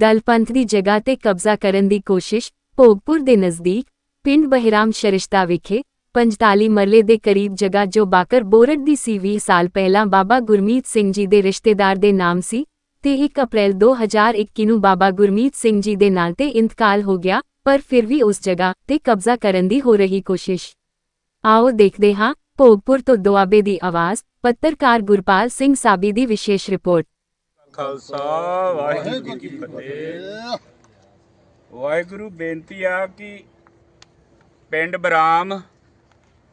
ਦਲ ਪੰਥ ਦੀ ਜਗ੍ਹਾ ਤੇ ਕਬਜ਼ਾ ਕਰਨ ਦੀ ਕੋਸ਼ਿਸ਼ ਭੋਗਪੁਰ ਦੇ ਨਜ਼ਦੀਕ ਪਿੰਡ ਬਹਿਰਾਮ ਸ਼ਰਿਸ਼ਤਾ ਵਿਖੇ 45 ਮਰਲੇ ਦੇ ਕਰੀਬ ਜਗ੍ਹਾ ਜੋ ਬਾਕਰ ਬੋਰਡ ਦੀ ਸੀ 20 ਸਾਲ ਪਹਿਲਾਂ ਬਾਬਾ ਗੁਰਮੀਤ ਸਿੰਘ ਜੀ ਦੇ ਰਿਸ਼ਤੇਦਾਰ ਦੇ ਨਾਮ ਸੀ ਤੇ 1 ਅਪ੍ਰੈਲ 2021 ਨੂੰ ਬਾਬਾ ਗੁਰਮੀਤ ਸਿੰਘ ਜੀ ਦੇ ਨਾਂ ਤੇ ਇੰਤਕਾਲ ਹੋ ਗਿਆ, ਪਰ ਫਿਰ ਵੀ ਉਸ ਜਗ੍ਹਾ ਤੇ ਕਬਜ਼ਾ ਕਰਨ ਦੀ ਹੋ ਰਹੀ ਕੋਸ਼ਿਸ਼। ਆਓ ਦੇਖਦੇ ਹਾਂ ਭੋਗਪੁਰ ਤੋਂ ਦੁਆਬੇ ਦੀ ਆਵਾਜ਼, ਪੱਤਰਕਾਰ ਗੁਰਪਾਲ ਸਿੰਘ ਸਾਬੀ ਦੀ ਵਿਸ਼ੇਸ਼ ਰਿਪੋਰਟ। ਖਾਲਸਾ, ਵਾਹਿਗੁਰੂ ਜੀ ਕੀ ਫਤਿਹ। ਵਾਹਿਗੁਰੂ, ਬੇਨਤੀ ਆ ਕਿ ਪਿੰਡ ਬਰਾਮ,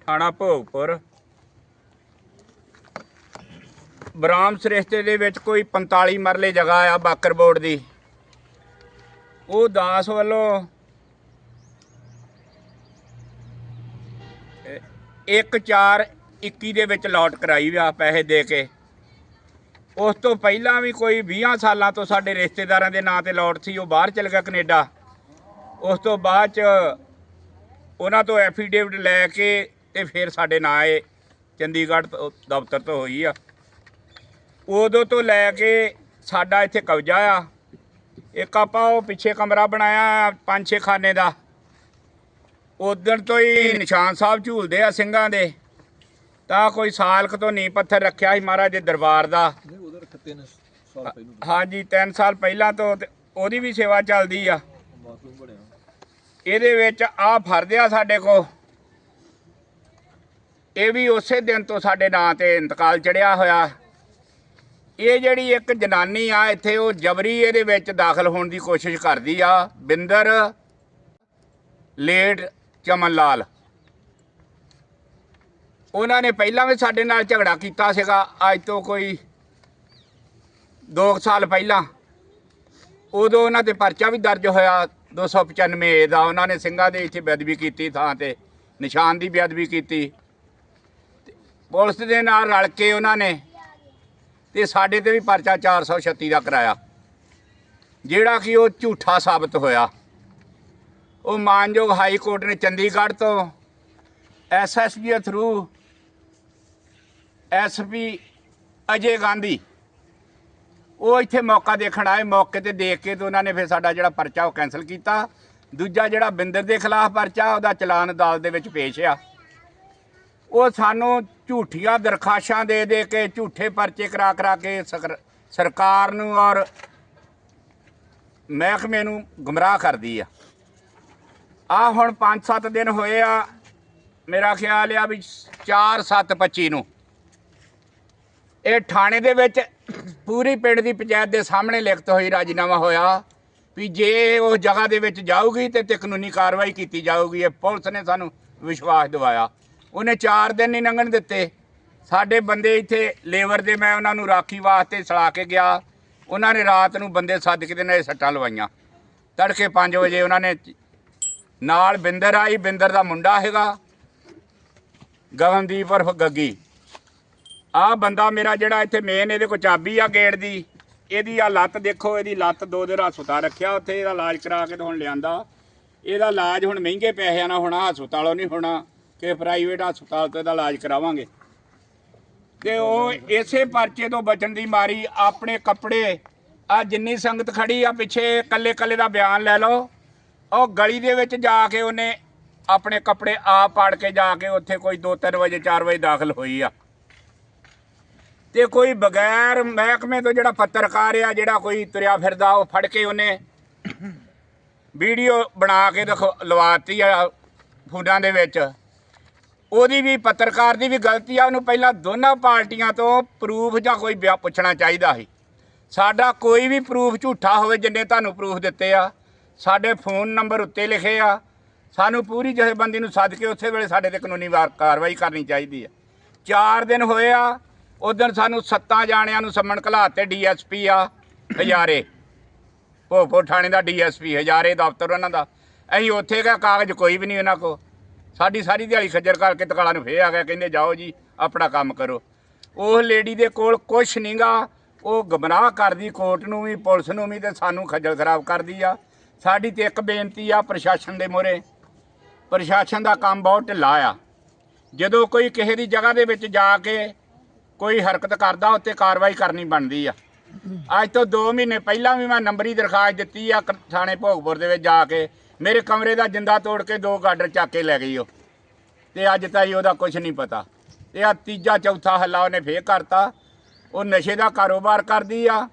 ਥਾਣਾ ਭੋਗਪੁਰ, ਬਰਾਮ ਸ੍ਰਿਸ਼ਤੇ ਦੇ ਵਿੱਚ ਕੋਈ 45 ਮਰਲੇ ਜਗ੍ਹਾ ਆ ਬਾਕਰ ਬੋਰਡ ਦੀ। ਉਹ ਦਾਸ ਵੱਲੋਂ 1 4 21 ਦੇ ਵਿੱਚ ਲੋਟ ਕਰਾਈ ਆ ਪੈਸੇ ਦੇ ਕੇ। ਉਸ ਤੋਂ ਪਹਿਲਾਂ ਵੀ ਕੋਈ 20 ਸਾਲਾਂ ਤੋਂ ਸਾਡੇ ਰਿਸ਼ਤੇਦਾਰਾਂ ਦੇ ਨਾਂ ਤੇ ਲੋਟ ਸੀ, ਉਹ ਬਾਹਰ ਚਲ ਗਿਆ ਕੈਨੇਡਾ। ਉਸ ਤੋਂ ਬਾਅਦ ਚ ਉਹਨਾਂ ਤੋਂ ਐਫੀਡੇਵਿਟ ਲੈ ਕੇ ਤੇ ਫਿਰ ਸਾਡੇ ਨਾਂ ਏ ਚੰਡੀਗੜ੍ਹ ਤੋਂ ਦਫ਼ਤਰ ਤੋਂ ਹੋਈ ਆ। ਉਦੋਂ ਤੋਂ ਲੈ ਕੇ ਸਾਡਾ ਇੱਥੇ ਕਬਜ਼ਾ ਆ। ਇੱਕ ਆਪਾਂ ਉਹ ਪਿੱਛੇ ਕਮਰਾ ਬਣਾਇਆ ਪੰਜ ਛੇ ਖਾਨੇ ਦਾ। ਉਦੋਂ ਤੋਂ ਹੀ ਨਿਸ਼ਾਨ ਸਾਹਿਬ ਝੂਲਦੇ ਆ ਸਿੰਘਾਂ ਦੇ। ਤਾਂ ਕੋਈ ਸਾਲ ਕੁ ਤੋਂ ਨੀ ਪੱਥਰ ਰੱਖਿਆ ਸੀ ਮਹਾਰਾਜ ਦੇ ਦਰਬਾਰ ਦਾ। ਨਹੀਂ ਉਧਰ ਤਿੰਨ ਸਾਲ ਪਹਿਲਾਂ ਹਾਂਜੀ 3 ਸਾਲ ਪਹਿਲਾਂ ਤੋਂ ਤੇ ਉਹਦੀ ਵੀ ਸੇਵਾ ਚੱਲਦੀ ਆ। ਬਾਥਰੂਮ ਬਣਿਆ। ਇਹਦੇ ਵਿੱਚ ਆ ਫਰਦਿਆ ਸਾਡੇ ਕੋ ਇਹ ਵੀ ਉਸੇ ਦਿਨ ਤੋਂ ਸਾਡੇ ਨਾਂ ਤੇ ਇੰਤਕਾਲ ਚੜਿਆ ਹੋਇਆ। ਇਹ ਜਿਹੜੀ ਇੱਕ ਜਨਾਨੀ ਆ ਇੱਥੇ ਉਹ ਜਬਰੀ ਇਹਦੇ ਵਿੱਚ ਦਾਖਲ ਹੋਣ ਦੀ ਕੋਸ਼ਿਸ਼ ਕਰਦੀ ਆ। ਬਿੰਦਰ ਲੇਟ ਚਮਨ ਲਾਲ ਉਹਨਾਂ ਨੇ ਪਹਿਲਾਂ ਵੀ ਸਾਡੇ ਨਾਲ ਝਗੜਾ ਕੀਤਾ ਸੀਗਾ। ਅੱਜ ਤੋਂ ਕੋਈ 2 ਸਾਲ ਪਹਿਲਾਂ ਉਦੋਂ ਉਹਨਾਂ ਤੇ ਪਰਚਾ ਵੀ ਦਰਜ ਹੋਇਆ 295 ਦਾ। ਉਹਨਾਂ ਨੇ ਸਿੰਘਾਂ ਦੇ ਇੱਥੇ ਬੇਅਦਬੀ ਕੀਤੀ, ਥਾਂ ਤੇ ਨਿਸ਼ਾਨ ਦੀ ਬੇਅਦਬੀ ਕੀਤੀ। ਤੇ ਪੁਲਿਸ ਦੇ ਨਾਲ ਰਲ ਕੇ ਉਹਨਾਂ ਨੇ ਤੇ ਸਾਡੇ ਤੇ ਵੀ ਪਰਚਾ 436 ਦਾ ਕਰਾਇਆ। ਜਿਹੜਾ ਕਿ ਉਹ ਝੂਠਾ ਸਾਬਤ ਹੋਇਆ। ਉਹ ਮਾਨਯੋਗ ਹਾਈ ਕੋਰਟ ਨੇ ਚੰਡੀਗੜ੍ਹ ਤੋਂ ਐਸਐਸਪੀ ਦੇ ਥਰੂ ਐਸਪੀ ਅਜੇ ਗਾਂਧੀ ਉਹ ਇੱਥੇ ਮੌਕਾ ਦੇਖਣ ਆਏ, ਮੌਕੇ ਤੇ ਦੇਖ ਕੇ ਤੇ ਉਹਨਾਂ ਨੇ ਫਿਰ ਸਾਡਾ ਜਿਹੜਾ ਪਰਚਾ ਉਹ ਕੈਨਸਲ ਕੀਤਾ। ਦੂਜਾ ਜਿਹੜਾ ਬਿੰਦਰ ਦੇ ਖਿਲਾਫ ਪਰਚਾ, ਉਹਦਾ ਚਲਾਨ ਅਦਾਲਤ ਦੇ ਵਿੱਚ ਪੇਸ਼ ਆ। ਉਹ ਸਾਨੂੰ ਝੂਠੀਆਂ ਦਰਖਾਸ਼ਾਂ ਦੇ ਦੇ ਕੇ, ਝੂਠੇ ਪਰਚੇ ਕਰਾ ਕਰਾ ਕੇ ਸਕਰ- ਸਰਕਾਰ ਨੂੰ ਔਰ ਮਹਿਕਮੇ ਨੂੰ ਗੁੰਮਰਾਹ ਕਰਦੀ ਆ। ਆ ਹੁਣ 5-7 ਦਿਨ ਹੋਏ ਆ, ਮੇਰਾ ਖਿਆਲ ਆ ਵੀ 4-7-25 ਨੂੰ। ਇਹ ਥਾਣੇ ਦੇ ਵਿੱਚ ਪੂਰੀ ਪਿੰਡ ਦੀ ਪੰਚਾਇਤ ਦੇ ਸਾਹਮਣੇ ਲਿਖਤ ਹੋਈ ਰਾਜੀਨਾਮਾ ਹੋਇਆ ਵੀ ਜੇ ਉਹ ਜਗ੍ਹਾ ਦੇ ਵਿੱਚ ਜਾਊਗੀ ਤੇ ਤੇ ਕਾਨੂੰਨੀ ਕਾਰਵਾਈ ਕੀਤੀ ਜਾਊਗੀ, ਇਹ ਪੁਲਿਸ ਨੇ ਸਾਨੂੰ ਵਿਸ਼ਵਾਸ ਦਿਵਾਇਆ। ਉਹਨੇ 4 ਦਿਨ ਨਹੀਂ ਲੰਘਣ ਦਿੱਤੇ। ਸਾਡੇ ਬੰਦੇ ਇੱਥੇ ਲੇਬਰ ਦੇ, ਮੈਂ ਉਹਨਾਂ ਨੂੰ ਰਾਖੀ ਵਾਸਤੇ ਸਲਾ ਕੇ ਗਿਆ। ਉਹਨਾਂ ਨੇ ਰਾਤ ਨੂੰ ਬੰਦੇ ਸੱਦ ਕੇ ਤੇ ਨਾਲ ਸੱਟਾਂ ਲਵਾਈਆਂ। ਤੜਕੇ 5 ਵਜੇ ਉਹਨਾਂ ਨੇ ਨਾਲ ਬਿੰਦਰ ਆਈ, ਬਿੰਦਰ ਦਾ ਮੁੰਡਾ ਹੈਗਾ, ਗਗਨਦੀਪ ਉਰਫ ਗੱਗੀ। ਆ ਬੰਦਾ ਮੇਰਾ ਜਿਹੜਾ ਇੱਥੇ ਮੇਨ ਇਹਦੇ ਕੋਲ ਚਾਬੀ ਆ ਗੇਟ ਦੀ, ਇਹਦੀ ਆ ਲੱਤ ਦੇਖੋ, ਇਹਦੀ ਲੱਤ ਦੋ ਦਿਨ ਹਸਪਤਾਲ ਰੱਖਿਆ, ਉੱਥੇ ਇਹਦਾ ਇਲਾਜ ਕਰਾ ਕੇ ਤੇ ਹੁਣ ਲਿਆਂਦਾ। ਇਹਦਾ ਇਲਾਜ ਹੁਣ ਮਹਿੰਗੇ ਪੈਸਿਆਂ ਨਾਲ ਹੋਣਾ, ਹਸਪਤਾਲੋਂ ਨਹੀਂ ਹੋਣਾ, ਕਿ ਪ੍ਰਾਈਵੇਟ ਹਸਪਤਾਲ ਤੋਂ ਇਹਦਾ ਇਲਾਜ ਕਰਾਵਾਂਗੇ। ਤੇ ਉਹ ਇਸੇ ਪਰਚੇ ਤੋਂ ਬਚਣ ਦੀ ਮਾਰੀ, ਆਪਣੇ ਕੱਪੜੇ, ਆ ਜਿੰਨੀ ਸੰਗਤ ਖੜੀ ਆ ਪਿੱਛੇ ਕੱਲੇ ਕੱਲੇ ਦਾ ਬਿਆਨ ਲੈ ਲਓ। ਉਹ ਗਲੀ ਦੇ ਵਿੱਚ ਜਾ ਕੇ ਉਹਨੇ ਆਪਣੇ ਕੱਪੜੇ ਆਪ ਪਾੜ ਕੇ ਜਾ ਕੇ ਉੱਥੇ ਕੋਈ 2-3 ਵਜੇ 4 ਵਜੇ ਦਾਖਲ ਹੋਈ ਆ। ਤੇ ਕੋਈ ਬਗੈਰ ਮਹਿਕਮੇ ਤੋਂ ਜਿਹੜਾ ਪੱਤਰਕਾਰ ਆ, ਜਿਹੜਾ ਕੋਈ ਤੁਰਿਆ ਫਿਰਦਾ, ਉਹ ਫੜ ਕੇ ਉਹਨੇ ਵੀਡੀਓ ਬਣਾ ਕੇ ਦੇਖੋ, ਲਵਾਤੀ ਆ ਫੋਨਾਂ ਦੇ ਵਿੱਚ। ਉਹਦੀ ਵੀ ਪੱਤਰਕਾਰ ਦੀ ਵੀ ਗਲਤੀ ਆ, ਉਹਨੂੰ ਪਹਿਲਾਂ ਦੋਨਾਂ ਪਾਰਟੀਆਂ ਤੋਂ ਪ੍ਰੂਫ ਜਾਂ ਕੋਈ ਬਿਆ ਪੁੱਛਣਾ ਚਾਹੀਦਾ ਸੀ। ਸਾਡਾ ਕੋਈ ਵੀ ਪ੍ਰੂਫ ਝੂਠਾ ਹੋਵੇ, ਜਿੰਨੇ ਤੁਹਾਨੂੰ ਪ੍ਰੂਫ ਦਿੱਤੇ ਆ, ਸਾਡੇ ਫੋਨ ਨੰਬਰ ਉੱਤੇ ਲਿਖੇ ਆ, ਸਾਨੂੰ ਪੂਰੀ ਜਥੇਬੰਦੀ ਨੂੰ ਸੱਦ ਕੇ ਉਸੇ ਵੇਲੇ ਸਾਡੇ ਤੇ ਕਾਨੂੰਨੀ ਵਾਰ, ਕਾਰਵਾਈ ਕਰਨੀ ਚਾਹੀਦੀ ਆ। ਚਾਰ ਦਿਨ ਹੋਏ ਆ ਉਦੋਂ ਸਾਨੂੰ ਸੱਤਾਂ ਜਾਣਿਆਂ ਨੂੰ ਸੰਮਣ ਘਲਾਤੇ ਡੀਐਸਪੀ ਆ, ਹਜ਼ਾਰੇ। ਭੋਪੋ ਥਾਣੇ ਦਾ ਡੀਐਸਪੀ, ਹਜ਼ਾਰੇ ਦਫ਼ਤਰ ਉਹਨਾਂ ਦਾ। ਅਸੀਂ ਉੱਥੇ ਗਏ ਕਾਗਜ਼ ਕੋਈ ਵੀ ਨਹੀਂ ਉਹਨਾਂ ਕੋ ਸਾਡੀ ਸਾਰੀ ਦਿਹਾੜੀ ਖੱਜਰ ਕਰਕੇ ਤਕਾਲਾ ਨੂੰ ਫੇਰ ਆ ਗਿਆ, ਕਹਿੰਦੇ ਜਾਓ ਜੀ, ਆਪਣਾ ਕੰਮ ਕਰੋ। ਉਹ ਲੇਡੀ ਦੇ ਕੋਲ ਕੁਛ ਨਹੀਂਗਾ ਉਹ ਗਮਰਾਹ ਕਰਦੀ, ਕੋਰਟ ਨੂੰ ਵੀ, ਪੁਲਿਸ ਨੂੰ ਵੀ ਤੇ ਸਾਨੂੰ ਖੱਜਲ ਖਰਾਬ ਕਰਦੀ ਆ। ਸਾਡੀ ਤੇ ਇੱਕ ਬੇਨਤੀ ਆ, ਪ੍ਰਸ਼ਾਸਨ ਦੇ ਮੋਰੇ ਪ੍ਰਸ਼ਾਸਨ ਦਾ ਕੰਮ ਬਹੁਤ ਢਿੱਲਾ ਆ। ਜਦੋਂ ਕੋਈ ਕਿਸੇ ਦੀ ਜਗ੍ਹਾ ਦੇ ਵਿੱਚ ਜਾ ਕੇ ਕੋਈ ਹਰਕਤ ਕਰਦਾ, ਉੱਤੇ ਕਾਰਵਾਈ ਕਰਨੀ ਬਣਦੀ ਆ। ਅੱਜ ਤੋਂ 2 ਮਹੀਨੇ ਪਹਿਲਾਂ ਵੀ ਮੈਂ ਨੰਬਰੀ ਦਰਖਾਸਤ ਦਿੱਤੀ ਆ ਕ- ਥਾਣੇ ਭੋਗਪੁਰ ਦੇ ਵਿੱਚ ਜਾ ਕੇ। ਮੇਰੇ ਕਮਰੇ ਦਾ ਜਿੰਦਾ ਤੋੜ ਕੇ ਦੋ ਗਾਡਰ ਚੱਕ ਕੇ ਲੈ ਗਈ ਉਹ। ਤੇ ਅੱਜ ਤਾਈ ਉਹਦਾ ਕੁਝ ਨਹੀਂ ਪਤਾ। ਤੇ ਆ ਤੀਜਾ ਚੌਥਾ ਹੱਲਾ ਉਹਨੇ ਫੇਰ ਕਰਤਾ। ਉਹ ਨਸ਼ੇ ਦਾ ਕਾਰੋਬਾਰ ਕਰਦੀ ਆ।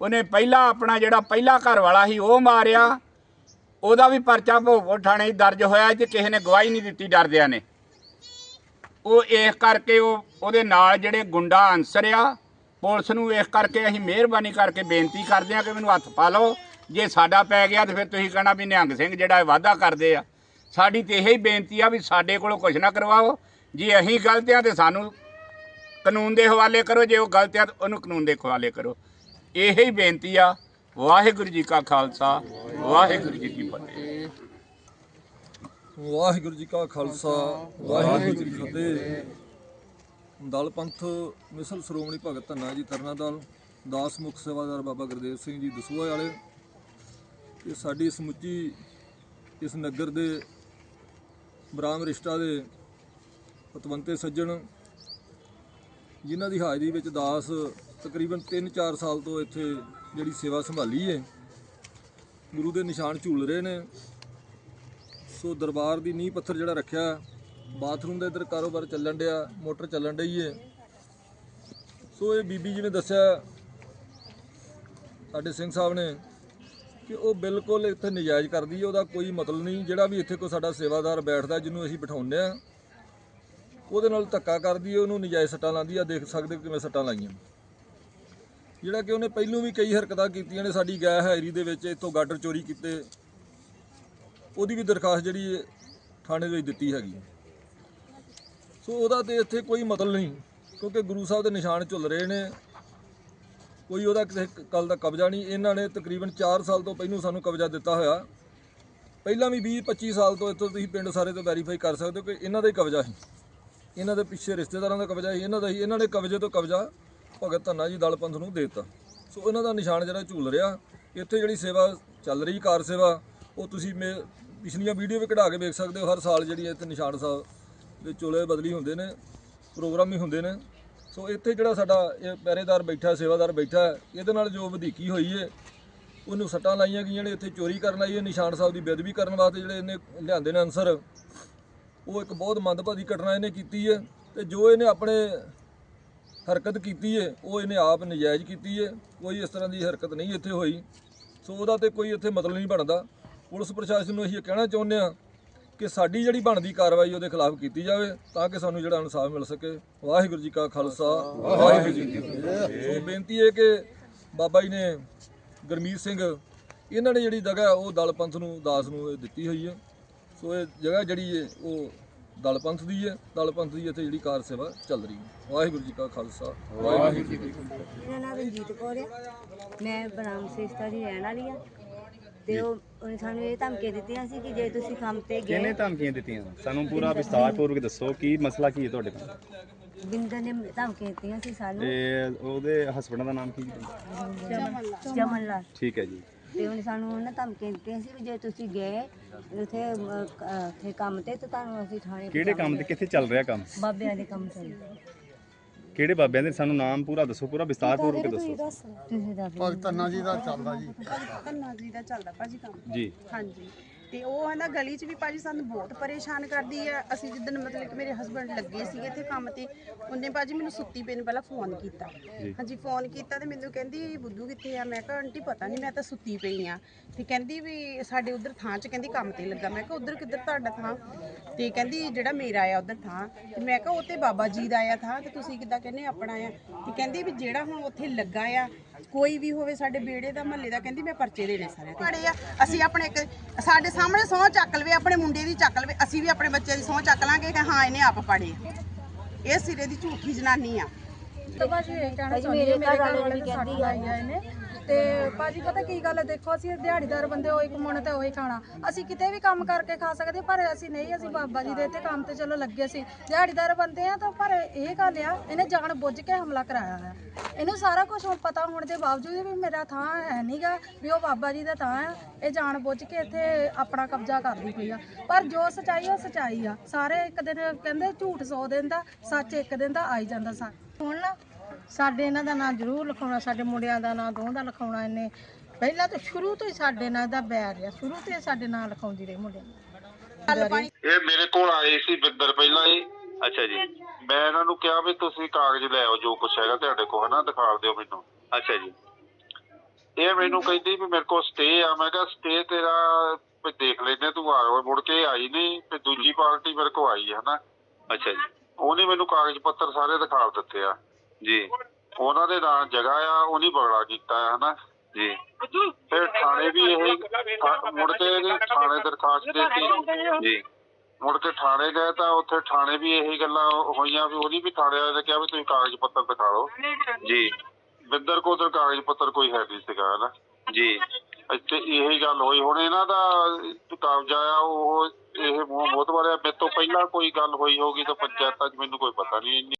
ਉਹਨੇ ਪਹਿਲਾਂ ਆਪਣਾ ਜਿਹੜਾ ਪਹਿਲਾ ਘਰ ਵਾਲਾ ਸੀ, ਉਹ ਮਾਰਿਆ। ਉਹਦਾ ਵੀ ਪਰਚਾ ਭੋਗਪੁਰ ਥਾਣੇ 'ਚ ਦਰਜ ਹੋਇਆ ਤੇ ਕਿਸੇ ਨੇ ਗਵਾਹੀ ਨਹੀਂ ਦਿੱਤੀ ਡਰਦਿਆਂ ਨੇ। ਉਹ ਇਸ ਕਰਕੇ ਉਹ ਉਹਦੇ ਨਾਲ ਜਿਹੜੇ ਗੁੰਡਾ ਅਨਸਰ ਆ, ਪੁਲਿਸ ਨੂੰ ਇਸ ਕਰਕੇ ਅਸੀਂ ਮਿਹਰਬਾਨੀ ਕਰਕੇ ਬੇਨਤੀ ਕਰਦੇ ਆ ਕਿ ਮੈਨੂੰ ਹੱਥ ਪਾ ਲਓ। ਜੇ ਸਾਡਾ ਪੈ ਗਿਆ ਤੇ ਫਿਰ ਤੁਸੀਂ ਕਹਿਣਾ ਵੀ ਨਿਹੰਗ ਸਿੰਘ ਜਿਹੜਾ ਇਹ ਵਾਅਦਾ ਕਰਦੇ ਆ। ਸਾਡੀ ਤੇ ਇਹੀ ਬੇਨਤੀ ਆ ਵੀ ਸਾਡੇ ਕੋਲੋਂ ਕੁਝ ਨਾ ਕਰਵਾਓ। ਜੇ ਅਸੀਂ ਗਲਤ ਆ ਤੇ ਸਾਨੂੰ ਕਾਨੂੰਨ ਦੇ ਹਵਾਲੇ ਕਰੋ, ਜੇ ਉਹ ਗਲਤ ਆ ਤਾਂ ਉਹਨੂੰ ਕਾਨੂੰਨ ਦੇ ਹਵਾਲੇ ਕਰੋ। ਇਹੀ ਬੇਨਤੀ ਆ। ਵਾਹਿਗੁਰੂ ਜੀ ਕਾ ਖਾਲਸਾ, ਵਾਹਿਗੁਰੂ ਜੀ ਕੀ ਫਤਿਹ। ਵਾਹਿਗੁਰੂ ਜੀ ਕਾ ਖਾਲਸਾ ਵਾਹਿਗੁਰੂ ਜੀ ਕੀ ਫਤਿਹ। ਦਲ ਪੰਥ ਮਿਸਲ ਸ਼੍ਰੋਮਣੀ ਭਗਤ ਧੰਨਾ ਜੀ ਤਰਨਾ ਦਲ ਦਾਸ ਮੁਖ ਸੇਵਾਦਾਰ ਬਾਬਾ ਗੁਰਦੇਵ ਸਿੰਘ ਜੀ ਦਸੂਹਾ ਵਾਲੇ। ਤੇ ਸਾਡੀ ਸਮੁੱਚੀ ਇਸ ਨਗਰ ਦੇ ਬਰਾਮ ਰਿਸ਼ਤਾ ਦੇ ਪਤਵੰਤੇ ਸੱਜਣ ਜਿਨ੍ਹਾਂ ਦੀ ਹਾਜ਼ਰੀ ਵਿੱਚ ਦਾਸ ਤਕਰੀਬਨ 3-4 ਸਾਲ ਤੋਂ ਇੱਥੇ ਜਿਹੜੀ ਸੇਵਾ ਸੰਭਾਲੀ ਹੈ ਗੁਰੂ ਦੇ ਨਿਸ਼ਾਨ ਝੂਲ ਰਹੇ ਨੇ। ਸੋ ਦਰਬਾਰ ਦੀ ਨੀਂਹ ਪੱਥਰ ਜਿਹੜਾ ਰੱਖਿਆ, ਬਾਥਰੂਮ ਦਾ ਇਧਰ ਕਾਰੋਬਾਰ ਚੱਲਣ ਡਿਆ, ਮੋਟਰ ਚੱਲਣ ਡਈ ਏ। ਸੋ ਇਹ ਬੀਬੀ ਜੀ ਨੇ ਦੱਸਿਆ, ਸਾਡੇ ਸਿੰਘ ਸਾਹਿਬ ਨੇ, ਕਿ ਉਹ ਬਿਲਕੁਲ ਇੱਥੇ ਨਜਾਇਜ਼ ਕਰਦੀ ਹੈ ਉਹਦਾ ਕੋਈ ਮਤਲਬ ਨਹੀਂ, ਜਿਹੜਾ ਵੀ ਇੱਥੇ ਕੋਈ ਸਾਡਾ ਸੇਵਾਦਾਰ ਬੈਠਦਾ ਜਿਹਨੂੰ ਅਸੀਂ ਬਿਠਾਉਂਦੇ ਆ, ਉਹਦੇ ਨਾਲ ਧੱਕਾ ਕਰਦੀ ਹੈ ਉਹਨੂੰ ਨਜਾਇਜ਼ ਸੱਟਾਂ ਲਾਉਂਦੀ ਆ ਦੇਖ ਸਕਦੇ ਹੋ ਕਿਵੇਂ ਸੱਟਾਂ ਲਾਈਆਂ। ਜਿਹੜਾ ਕਿ ਉਹਨੇ ਪਹਿਲੋਂ ਵੀ ਕਈ ਹਰਕਤਾਂ ਕੀਤੀਆਂ ਨੇ, ਸਾਡੀ ਗੈ ਹੈਰੀ ਦੇ ਵਿੱਚ ਇੱਥੋਂ ਗਾਡਰ ਚੋਰੀ ਕੀਤੇ ਉਹਦੀ ਵੀ ਦਰਖਾਸਤ ਜਿਹੜੀ ਥਾਣੇ ਦੇ ਵਿੱਚ ਦਿੱਤੀ ਹੈਗੀ। ਸੋ ਉਹਦਾ ਤੇ ਇੱਥੇ ਕੋਈ ਮਤਲਬ ਨਹੀਂ, ਕਿਉਂਕਿ ਗੁਰੂ ਸਾਹਿਬ ਦੇ ਨਿਸ਼ਾਨ ਝੁੱਲ ਰਹੇ ਨੇ। ਕੋਈ ਉਹਦਾ ਕਿਸੇ ਕੱਲ ਦਾ ਕਬਜ਼ਾ ਨਹੀਂ। ਇਹਨਾਂ ਨੇ ਤਕਰੀਬਨ 4 ਸਾਲ ਤੋਂ ਪਹਿਲਾਂ ਸਾਨੂੰ ਕਬਜ਼ਾ ਦਿੱਤਾ ਹੋਇਆ। ਪਹਿਲਾਂ ਵੀ 20 25 ਸਾਲ ਤੋਂ ਇੱਥੋਂ ਤੁਸੀਂ ਪਿੰਡ ਸਾਰੇ ਤੋਂ ਵੈਰੀਫਾਈ ਕਰ ਸਕਦੇ ਹੋ ਕਿ ਇਹਨਾਂ ਦਾ ਹੀ ਕਬਜ਼ਾ ਸੀ। ਇਹਨਾਂ ਦੇ ਪਿੱਛੇ ਰਿਸ਼ਤੇਦਾਰਾਂ ਦਾ ਕਬਜ਼ਾ ਸੀ, ਇਹਨਾਂ ਦਾ ਹੀ, ਇਹਨਾਂ ਨੇ ਕਬਜ਼ੇ ਤੋਂ ਕਬਜ਼ਾ ਭਗਤ ਧੰਨਾ ਜੀ ਦਲ ਪੰਥ ਨੂੰ ਦੇ ਦਿੱਤਾ। ਸੋ ਇਹਨਾਂ ਦਾ ਨਿਸ਼ਾਨ ਜਿਹੜਾ ਝੂਲ ਰਿਹਾ, ਇੱਥੇ ਜਿਹੜੀ ਸੇਵਾ ਚੱਲ ਰਹੀ ਕਾਰ ਸੇਵਾ, ਉਹ ਤੁਸੀਂ ਮੇ ਪਿਛਲੀਆਂ ਵੀਡੀਓ ਵੀ ਕਢਾ ਕੇ ਵੇਖ ਸਕਦੇ ਹੋ, ਹਰ ਸਾਲ ਜਿਹੜੀ ਇੱਥੇ ਨਿਸ਼ਾਨ ਸਾਹਿਬ ਦੇ ਚੋਲੇ ਬਦਲੀ ਹੁੰਦੇ ਨੇ, ਪ੍ਰੋਗਰਾਮ ਵੀ ਹੁੰਦੇ ਨੇ। ਸੋ ਇੱਥੇ ਜਿਹੜਾ ਸਾਡਾ ਇਹ ਪਹਿਰੇਦਾਰ ਬੈਠਾ, ਸੇਵਾਦਾਰ ਬੈਠਾ, ਇਹਦੇ ਨਾਲ ਜੋ ਵਧੀਕੀ ਹੋਈ ਹੈ ਉਹਨੂੰ ਸੱਟਾਂ ਲਾਈਆਂ ਗਈਆਂ ਨੇ, ਇੱਥੇ ਚੋਰੀ ਕਰਨ ਆਈ ਹੈ ਨਿਸ਼ਾਨ ਸਾਹਿਬ ਦੀ ਬੇਅਦਬੀ ਕਰਨ ਵਾਸਤੇ ਜਿਹੜੇ ਇਹਨੇ ਲਿਆਂਦੇ ਨੇ ਅਨਸਰ, ਉਹ ਇੱਕ ਬਹੁਤ ਮੰਦਭਾਗੀ ਘਟਨਾ ਇਹਨੇ ਕੀਤੀ ਹੈ ਤੇ ਜੋ ਇਹਨੇ ਆਪਣੇ ਹਰਕਤ ਕੀਤੀ ਹੈ ਉਹ ਇਹਨੇ ਆਪ ਨਜਾਇਜ਼ ਕੀਤੀ ਹੈ ਕੋਈ ਇਸ ਤਰ੍ਹਾਂ ਦੀ ਹਰਕਤ ਨਹੀਂ ਇੱਥੇ ਹੋਈ। ਸੋ ਉਹਦਾ ਤੇ ਕੋਈ ਇੱਥੇ ਮਤਲਬ ਨਹੀਂ ਬਣਦਾ। ਪੁਲਿਸ ਪ੍ਰਸ਼ਾਸਨ ਨੂੰ ਅਸੀਂ ਇਹ ਕਹਿਣਾ ਚਾਹੁੰਦੇ ਹਾਂ ਕਿ ਸਾਡੀ ਜਿਹੜੀ ਬਣਦੀ ਕਾਰਵਾਈ ਉਹਦੇ ਖਿਲਾਫ ਕੀਤੀ ਜਾਵੇ ਤਾਂ ਕਿ ਸਾਨੂੰ ਜਿਹੜਾ ਇਨਸਾਫ ਮਿਲ ਸਕੇ। ਵਾਹਿਗੁਰੂ ਜੀ ਕਾ ਖਾਲਸਾ, ਵਾਹਿਗੁਰੂ ਜੀ ਕੀ ਫਤਿਹ। ਸੋ ਬੇਨਤੀ ਹੈ ਕਿ ਬਾਬਾ ਜੀ ਨੇ ਗੁਰਮੀਤ ਸਿੰਘ, ਇਹਨਾਂ ਨੇ ਜਿਹੜੀ ਜਗ੍ਹਾ ਉਹ ਦਲ ਪੰਥ ਨੂੰ, ਦਾਸ ਨੂੰ ਦਿੱਤੀ ਹੋਈ ਹੈ। ਸੋ ਇਹ ਜਗ੍ਹਾ ਜਿਹੜੀ ਹੈ ਉਹ ਦਲ ਪੰਥ ਦੀ ਹੈ, ਦਲ ਪੰਥ ਦੀ ਇੱਥੇ ਜਿਹੜੀ ਕਾਰ ਸੇਵਾ ਚੱਲ ਰਹੀ ਹੈ। ਵਾਹਿਗੁਰੂ ਜੀ ਕਾ ਖਾਲਸਾ, ਵਾਹਿਗੁਰੂ ਜੀ ਕੀ ਫਤਿਹ। ਮੇਰਾ ਨਾਮ ਰਣਜੀਤ ਕੌਰ ਆ ਮੈਂ ਬਰਾਮ ਸੇਸਤਾ ਦੀ ਰਹਿਣ ਵਾਲੀ ਆ ਤੇ ਉਹ ਉਹਨੇ ਸਾਨੂੰ ਇਹ ਧਮਕੀਆਂ ਦਿੱਤੀਆਂ ਸੀ ਕਿ ਜੇ ਤੁਸੀਂ ਕੰਮ ਤੇ ਕਿਹਨੇ ਗਏ ਧਮਕੀਆਂ ਦਿੱਤੀਆਂ? ਸਾਨੂੰ ਪੂਰਾ ਵਿਸਤਾਰਪੂਰਵਕ ਦੱਸੋ ਕੀ ਮਸਲਾ ਕੀ ਹੈ ਤੁਹਾਡੇ ਕੋਲ? ਬਿੰਦਰ ਨੇ ਧਮਕੀਆਂ ਦਿੱਤੀਆਂ ਸੀ ਸਾਨੂੰ। ਤੇ ਉਹਦੇ ਹਸਬੰਡ ਦਾ ਨਾਮ ਕੀ ਹੈ ਚਮਨ ਲਾਲ ਠੀਕ ਹੈ ਜੀ। ਤੇ ਉਹਨੇ ਸਾਨੂੰ ਉਹਨਾਂ ਧਮਕੀਆਂ ਦਿੱਤੀਆਂ ਸੀ ਵੀ ਜੇ ਤੁਸੀਂ ਗਏ ਉੱਥੇ ਉੱਥੇ ਕੰਮ ਤੇ ਤਾਂ ਤੁਹਾਨੂੰ ਅਸੀਂ ਥਾਣੇ ਕਿਹੜੇ ਕੰਮ ਤੇ? ਕਿੱਥੇ ਚੱਲ ਰਿਹਾ ਕੰਮ? ਬਾਬਿਆਂ ਦੇ ਕੰਮ ਤੇ ਕਿਹੜੇ ਬਾਬਿਆਂ ਦੇ? ਸਾਨੂੰ ਨਾਮ ਪੂਰਾ ਦੱਸੋ ਪੂਰਾ ਵਿਸਤਾਰਪੂਰਵਕ ਦੱਸੋ ਤੁਸੀਂ ਦੱਸ। ਧੰਨਾ ਜੀ ਦਾ ਚੱਲਦਾ ਜੀ। ਧੰਨਾ ਜੀ ਦਾ ਚੱਲਦਾ ਭਾਜੀ ਕੰਮ। ਜੀ। ਹਾਂਜੀ। ਤੇ ਉਹ ਕਹਿੰਦਾ ਗਲੀ 'ਚ ਵੀ ਭਾਜੀ ਸਾਨੂੰ ਬਹੁਤ ਪਰੇਸ਼ਾਨ ਕਰਦੀ ਆ। ਅਸੀਂ ਜਿੱਦਣ ਮਤਲਬ ਕਿ ਮੇਰੇ ਹਸਬੰਡ ਲੱਗੇ ਸੀਗੇ ਇੱਥੇ ਕੰਮ ਤੇ ਉਹਨੇ ਭਾਜੀ ਮੈਨੂੰ ਸੁੱਤੀ ਨੂੰ ਪਹਿਲਾਂ ਫੋਨ ਕੀਤਾ। ਹਾਂਜੀ ਫੋਨ ਕੀਤਾ ਤੇ ਮੈਨੂੰ ਕਹਿੰਦੀ ਬੁੱਧੂ ਕਿੱਥੇ ਆ? ਮੈਂ ਕਿਹਾ ਆਂਟੀ ਪਤਾ ਨਹੀਂ ਮੈਂ ਤਾਂ ਸੁੱਤੀ ਪਈ ਆ। ਤੇ ਕਹਿੰਦੀ ਵੀ ਸਾਡੇ ਉਧਰ ਥਾਂ 'ਚ ਕਹਿੰਦੀ ਕੰਮ ਤੇ ਲੱਗਾ। ਮੈਂ ਕਿਹਾ ਉਧਰ ਕਿੱਧਰ ਤੁਹਾਡਾ ਥਾਂ? ਤੇ ਕਹਿੰਦੀ ਜਿਹੜਾ ਮੇਰਾ ਆ ਉਧਰ ਥਾਂ। ਤੇ ਮੈਂ ਕਿਹਾ ਉਹ ਤੇ ਬਾਬਾ ਜੀ ਦਾ ਆ ਥਾਂ ਤੇ ਤੁਸੀਂ ਕਿੱਦਾਂ ਕਹਿੰਦੇ ਆਪਣਾ ਆ? ਤੇ ਕਹਿੰਦੀ ਵੀ ਜਿਹੜਾ ਹੁਣ ਉੱਥੇ ਲੱਗਾ ਆ ਕੋਈ ਵੀ ਹੋਵੇ ਸਾਡੇ ਬੇੜੇ ਦਾ ਮਹੱਲੇ ਦਾ ਕਹਿੰਦੀ ਮੈਂ ਪਰਚੇ ਦੇਣੇ ਸਾਰੇ ਪੜੇ ਆ ਅਸੀਂ ਆਪਣੇ ਇੱਕ ਸਾਡੇ ਸਾਹਮਣੇ ਸਹੁੰ ਚੱਕ ਲਵੇ ਆਪਣੇ ਮੁੰਡੇ ਦੀ ਚੱਕ ਲਵੇ ਅਸੀਂ ਵੀ ਆਪਣੇ ਬੱਚੇ ਦੀ ਸਹੁੰ ਚੱਕ ਲਾਂਗੇ ਕਿ ਹਾਂ ਇਹਨੇ ਆਪ ਪੜੇ ਇਹ ਸਿਰੇ ਦੀ ਝੂਠੀ ਜਨਾਨੀ ਆ। ਤਾਂ ਭਾਜੀ ਇਹ ਕਹਿਣਾ ਚਾਹੁੰਦੀ ਹਾਂ ਮੇਰੇ ਘਰ ਵਾਲੇ ਵੀ ਕਹਿੰਦੀ ਆ ਇਹਨੇ। ਤੇ ਭਾਜੀ ਪਤਾ ਕੀ ਗੱਲ ਹੈ ਦੇਖੋ, ਅਸੀਂ ਦਿਹਾੜੀਦਾਰ ਬੰਦੇ ਹੋਈ ਕਮਾਉਣਾ ਤੇ ਉਹੀ ਖਾਣਾ। ਅਸੀਂ ਕਿਤੇ ਵੀ ਕੰਮ ਕਰਕੇ ਖਾ ਸਕਦੇ, ਪਰ ਅਸੀਂ ਨਹੀਂ, ਅਸੀਂ ਬਾਬਾ ਜੀ ਦੇ ਇੱਥੇ ਕੰਮ ਤੇ ਚਲੋ ਲੱਗੇ ਸੀ। ਦਿਹਾੜੀਦਾਰ ਬੰਦੇ ਆ ਤਾਂ, ਪਰ ਇਹ ਗੱਲ ਆ, ਇਹਨੇ ਜਾਣ ਬੁੱਝ ਕੇ ਹਮਲਾ ਕਰਾਇਆ ਹੈ ਇਹਨੂੰ ਸਾਰਾ ਕੁਝ ਪਤਾ ਹੋਣ ਦੇ ਬਾਵਜੂਦ ਵੀ ਮੇਰਾ ਥਾਂ ਹੈ ਨਹੀਂਗਾ ਵੀ ਉਹ ਬਾਬਾ ਜੀ ਦਾ ਥਾਂ ਆ। ਇਹ ਜਾਣ ਬੁੱਝ ਕੇ ਇੱਥੇ ਆਪਣਾ ਕਬਜ਼ਾ ਕਰਦੀ ਪਈ ਆ। ਪਰ ਜੋ ਸਚਾਈ ਉਹ ਸਚਾਈ ਆ। ਸਾਰੇ ਇੱਕ ਦਿਨ ਕਹਿੰਦੇ ਝੂਠ ਸੌ ਦਿਨ ਦਾ, ਸੱਚ ਇੱਕ ਦਿਨ ਦਾ ਆਈ ਜਾਂਦਾ ਸਾ ਹੁਣ ਨਾ ਸਾਡੇ ਇਹਨਾਂ ਦਾ ਨਾਂ ਜ਼ਰੂਰ ਲਿਖਾਉਣਾ ਸਾਡੇ ਮੁੰਡਿਆਂ ਦਾ ਨਾਂ ਦੋਹਾਂ ਦਾ ਲਿਖਾਉਣਾ ਇਹਨੇ। ਪਹਿਲਾਂ ਤਾਂ ਸ਼ੁਰੂ ਤੋਂ ਹੀ ਸਾਡੇ ਨਾਲ ਇਹਦਾ ਬੈਰ ਰਿਹਾ ਸ਼ੁਰੂ ਤੋਂ ਹੀ ਸਾਡੇ ਨਾਂ ਲਿਖਾਉਂਦੀ ਰਹੀ ਮੁੰਡਿਆਂ ਨੂੰ। ਇਹ ਮੇਰੇ ਕੋਲ ਆਏ ਸੀ ਬਿੰਦਰ ਪਹਿਲਾਂ ਹੀ। ਅੱਛਾ ਜੀ। ਮੈਂ ਇਹਨਾਂ ਨੂੰ ਕਿਹਾ ਵੀ ਤੁਸੀਂ ਕਾਗਜ਼ ਲੈ ਆਓ ਜੋ ਕੁਛ ਹੈਗਾ ਤੁਹਾਡੇ ਕੋਲ ਹਨਾ ਦਿਖਾ ਦਿਓ ਮੈਨੂੰ। ਅੱਛਾ ਜੀ। ਇਹ ਮੈਨੂੰ ਕਹਿੰਦੀ ਵੀ ਮੇਰੇ ਕੋਲ ਸਟੇ ਆ। ਮੈਂ ਕਿਹਾ ਸਟੇ ਤੇਰਾ ਵੀ ਦੇਖ ਲੈਨੇ ਤੂੰ ਆ ਮੁੜ ਕੇ ਆਈ ਨਹੀਂ ਤੇ ਦੂਜੀ ਪਾਰਟੀ ਮੇਰੇ ਕੋਲ ਆਈ ਹੈ ਹਨਾ। ਅੱਛਾ ਜੀ। ਉਹਨੇ ਮੈਨੂੰ ਕਾਗਜ਼ ਪੱਤਰ ਸਾਰੇ ਦਿਖਾ ਦਿੱਤੇ ਆ। ਜੀ। ਉਹਨਾਂ ਦੇ ਨਾਂ ਜਗ੍ਹਾ ਆ ਉਹਨੇ ਬਗੜਾ ਕੀਤਾ ਹਨਾ? ਜੀ। ਫਿਰ ਥਾਣੇ ਵੀ ਇਹ, ਥਾ- ਮੁੜ ਕੇ ਇਹਨੇ ਥਾਣੇ ਦਰਖਾਸਤ ਦਿੱਤੀ। ਜੀ। ਮੁੜ ਕੇ ਥਾਣੇ ਗਏ ਤਾਂ ਉੱਥੇ ਥਾਣੇ ਵੀ ਇਹੀ ਗੱਲਾਂ ਹੋਈਆਂ ਵੀ ਉਹਦੀ ਵੀ ਥਾਣੇ ਵਾਲੇ ਨੇ ਕਿਹਾ ਵੀ ਤੁਸੀਂ ਕਾਗਜ਼ ਪੱਤਰ ਦਿਖਾ ਦਿਓ ਜੀ। ਬਿੰਦਰ ਕੋਲ ਤਾਂ ਕਾਗਜ਼ ਪੱਤਰ ਕੋਈ ਹੈ ਨਹੀਂ ਸੀਗਾ, ਹਨਾ? ਜੀ। ਇੱਥੇ ਇਹੀ ਗੱਲ ਹੋਈ। ਹੁਣ ਇਹਨਾਂ ਦਾ ਕਬਜ਼ਾ ਆ, ਉਹ ਇਹ ਮੂੰਹ ਬਹੁਤ ਵਾਰਿਆ ਮੇਰੇ ਤੋਂ ਪਹਿਲਾਂ ਕੋਈ ਗੱਲ ਹੋਈ ਹੋਗੀ ਤਾਂ ਪੰਚਾਇਤਾਂ 'ਚ ਮੈਨੂੰ ਕੋਈ ਪਤਾ ਨਹੀਂ। ਇੰਨੀ